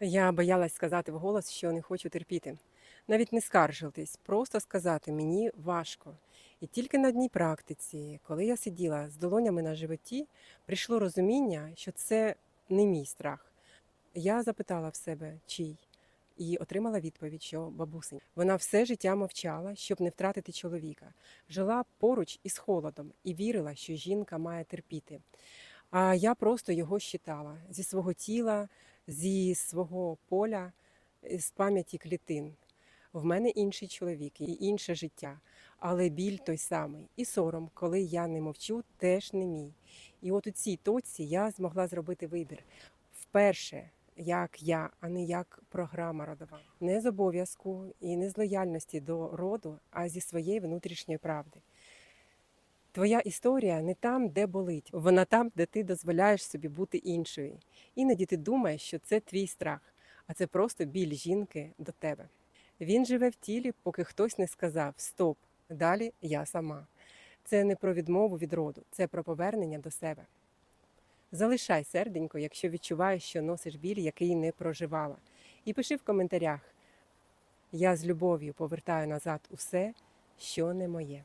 Я боялась сказати вголос, що не хочу терпіти. Навіть не скаржились, просто сказати мені важко. І тільки на одній практиці, коли я сиділа з долонями на животі, прийшло розуміння, що це не мій страх. Я запитала в себе, чий, і отримала відповідь, що бабусень. Вона все життя мовчала, щоб не втратити чоловіка. Жила поруч із холодом і вірила, що жінка має терпіти. А я просто його щитала зі свого тіла, зі свого поля, з пам'яті клітин. В мене інший чоловік і інше життя, але біль той самий. І сором, коли я не мовчу, теж не мій. І от у цій точці я змогла зробити вибір вперше, як я, а не як програма родова. Не з обов'язку і не з лояльності до роду, а зі своєї внутрішньої правди. Твоя історія не там, де болить, вона там, де ти дозволяєш собі бути іншою. Іноді ти думаєш, що це твій страх, а це просто біль жінки до тебе. Він живе в тілі, поки хтось не сказав Стоп, далі я сама. Це не про відмову від роду, це про повернення до себе. Залишай серденько, якщо відчуваєш, що носиш біль, який не проживала. І пиши в коментарях: Я з любов'ю повертаю назад усе, що не моє.